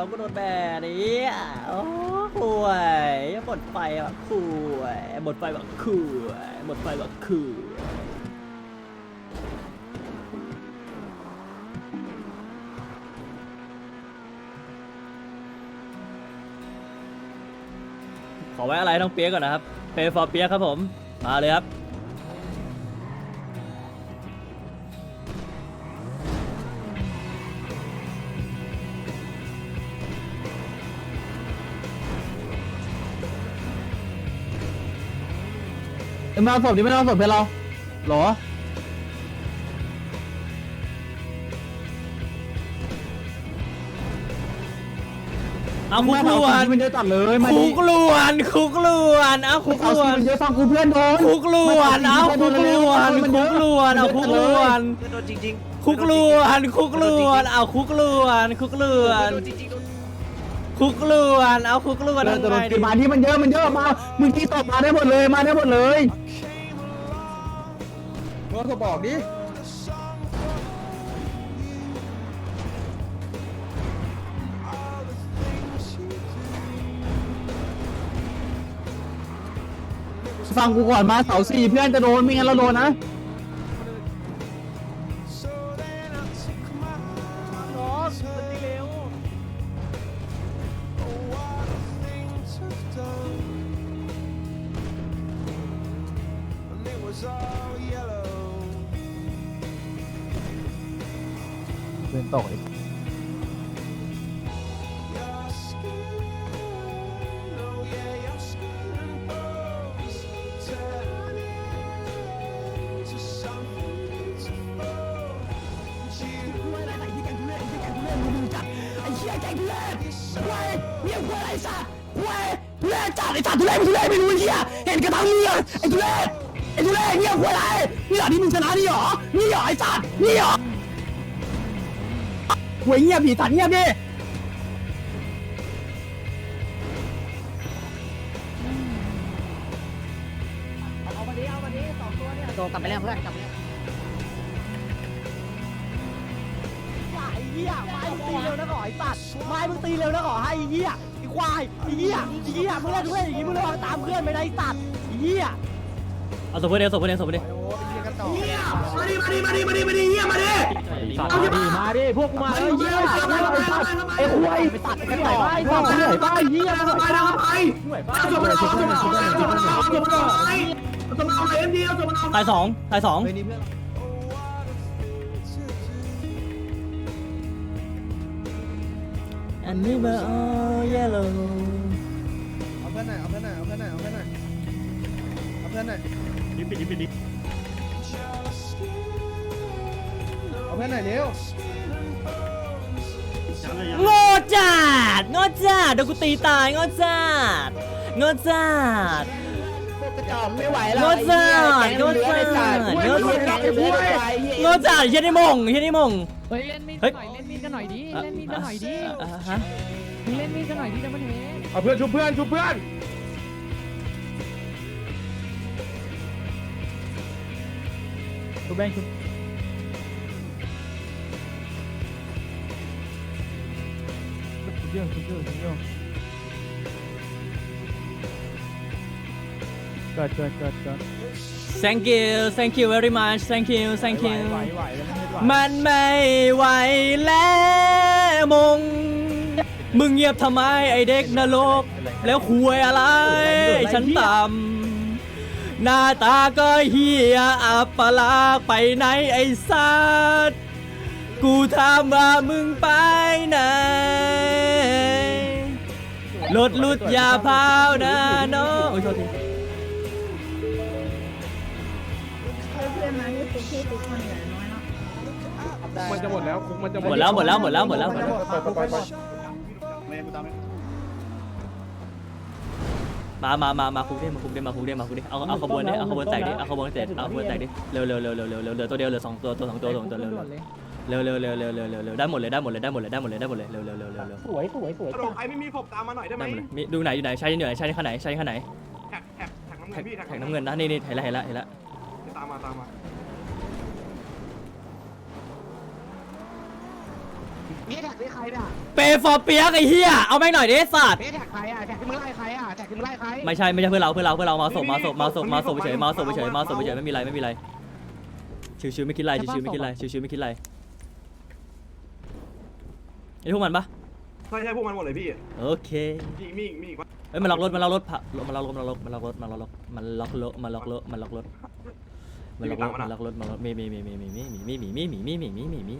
แล้วก็โดนแบนนี่โอ้ห่วยหมดไฟอะคุยหมดไฟแบบคุยหมดไฟแบบคุยขอไว้อะไรต้องเปียกก่อนนะครับเปย์ฟอร์เปียกครับผม มาเลยครับ ไม่เอาศพดิไม่เอาศพเพื่อนเราหรอเอาคุกลวนมันเยอะจัดเลยมาคุดิกลวนคุกลวนเอาคุกเอาลวสินมันเยอะฟังกูเพื่อนโดนคุกลวนเอาคุกลวนคุกลวนเอาคุกลวนโดนจริงคุกลวนคุกลวนเอาคุกลวนคุกลวน คุกลวน เอาคุกลวนเออทำแต่ไงโดนดีกินมาที่มันเยอะมันเยอะมา มึงที่ตบมาได้หมดเลยมาได้หมดเลยก็ก็บอกดิฟังกูก่อนมาเสาสี่เพื่อนจะโดนไม่งั้นเราโดนนะ เป็นตกอีกทุเรศจัดไอ้สัตว์ทุเรศทุเรศไม่รู้ไอ้เหี้ยเห็นกระทั่งเมียไอ้ทุเรศ ไอ้ทุเรศเงียบหัวอะไรนี่เหรอที่มึงชนะนี่เหรอนี่เหรอไอ้สัตว์นี่เหรอหวยเงียบผีสัตว์เงียบดิไอ้เหี้ยไม้มึงตีเร็วนะก่อไอ้สัตว์ไม้มึงตีเร็วนะก่อให้ไอ้เหี้ยไอ้ควายไอ้เหี้ยไอ้เหี้ยมึงเล่นทุเรศอย่างงี้มึงระวังตามเพื่อนไปนะไอ้สัตว์ไอ้เหี้ย เอาศพเพื่อนเดียวศพเพื่อนเดียวศพเพื่อนเดียวมาดิมาดิมาดิมาดิมาดิเหี้ยมาดิเอาดิมาดิพวกกูมาเอ้ยเยี่ยมไอ้ควายไปตัดไอ้ต่อไอ้ต่อเหนื่อยป้ายเยี่ยมไปไปไปเอาสมนาเอาสมนาเอาสมนาเอาสมนาเอาสมนาเอาสมนาเอาเอ็มดีเอาสมนาตายสองตายสองเฮ้ยนี่เพื่อนอันนี้เบอร์เยลโล่เอาเพื่อนหน่อยเอาเพื่อนหน่อยเอาเพื่อนหน่อยเอาเพื่อนหน่อย เอาเพื่อนหน่อยดิปิดิปิดิเอาเพื่อนหน่อยเร็วโง่จัดโง่จัดเดี๋ยวกูตีตายโง่จัดโง่จัดไม่ไหวแล้วโง่จัดโง่จัด โง่จัดโง่จัดเฮียนี่มงเฮียนี่มง เฮ้ยเล่นมีดเฮ้กัยนหน่อยเล่นมีดกันหน่อยดิเล่นมีดกันหน่อยดิอ่าฮะมึงเล่นมีดกันหน่อยดิดับเบิลเฮดเอาเพื่อนชุบเพื่อนชุบเพื่อน ชุบแบงชุบชุบเยอะชุบเยอะชุบเยอะเกิดเกิดเกิดเกิด thank you thank you very much thank you thank you ไหวไหวแล้วไม่ไหวมันไม่ไหวแล้วมง มึงเงียบทำไมไอเด็กนรก แล้วคุยอะไรไอ้ฉันต่ำ หน้าตาก็เฮียอับปลากไปไหนไอ้สัตว์กูถามว่ามึงไปไหนรถลุดยาพาวนะน้องโอ้ยโทษทีมันจะหมดแล้วคุกมันจะหมดแล้วหมดแล้วหมดแล้วหมดแล้วหมดแล้วไปไปไปไป มามามามาคุกดิมาคุกดิมาคุกดิมาคุกดิเอาเอาขบวนดิเอาขบวนแตกดิเอาขบวนแตกเอาขบวนแตกดิเร็วเร็วเร็วเร็วเร็วเร็วเหลือตัวเดียวเหลือสองตัวตัวสองตัวสองตัวเร็วเร็วเร็วเร็วเร็วเร็วเร็วเร็วได้หมดเลยได้หมดเลยได้หมดเลยได้หมดเลยได้หมดเลยเร็วเร็วเร็วเร็วเร็วสวยสวยสวยกระโดดใครไม่มีผมตามมาหน่อยได้ไหมได้หมดเลยมีดูไหนอยู่ไหนใช้อยู่ไหนใช้ข้างไหนใช้ข้างไหนแท็กแท็กแท็กน้ำเงิแท็กนพี่แท็กน้ำเงินนะนี่นี่เห็นแล้วเห็นแล้วเห็นแล้วตามมาตามมานี่แท็กนี่ใครเนี่ยเปย์ฟอร์เปียกไอ้เหี้ยเอาแม่งหน่อยดิสัตว์นี่แท็กใครอะแท็ก ไล่ใครไม่ใช่ไม่ใช่เพื่อนเราเพื่อนเราเพื่อนเรามาศพมาศพมาศพมาศพเฉยมาศพเฉยมาศพเฉยไม่มีไรไม่มีไรชิวๆไม่คิดไรชิวๆไม่คิดไรชิวๆไม่คิดไรไอ้พวกมันปะใช่ใช่พวกมันหมดเลยพี่โอเคมีมีอีกมีอีกวะเอ้ยมันล็อกรถมันล็อกรถผ่ามันล็อกรถมันล็อกรถมันล็อกรถมันล็อกรถมันล็อกรถมันล็อกรถมันล็อกรถมันล็อกรถมันล็อกรถมันล็อกมีมีมีมีมีมีมีมีมีมีมีมีมีมี